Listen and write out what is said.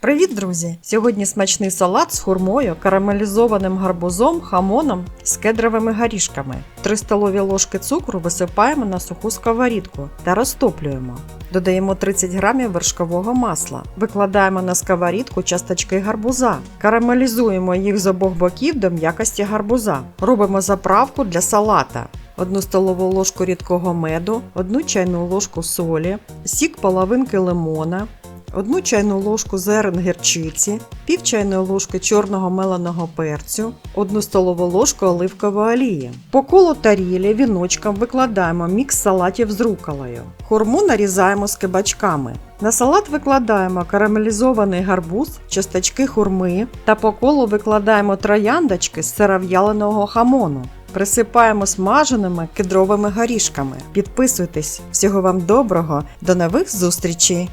Привіт, друзі! Сьогодні смачний салат з хурмою, карамелізованим гарбузом, хамоном з кедровими горішками. 3 столові ложки цукру висипаємо на суху сковорідку та розтоплюємо. Додаємо 30 грамів вершкового масла. Викладаємо на сковорідку часточки гарбуза. Карамелізуємо їх з обох боків до м'якості гарбуза. Робимо заправку для салата. 1 столову ложку рідкого меду, 1 чайну ложку солі, сік половинки лимона, 1 чайну ложку зерен гірчиці, пів чайної ложки чорного меленого перцю, 1 столову ложку оливкової олії. По колу тарілі віночком викладаємо мікс салатів з руколою. Хурму нарізаємо з кибачками. На салат викладаємо карамелізований гарбуз, часточки хурми та по колу викладаємо трояндочки з сиров'яленого хамону. Присипаємо смаженими кедровими горішками. Підписуйтесь. Всього вам доброго. До нових зустрічей!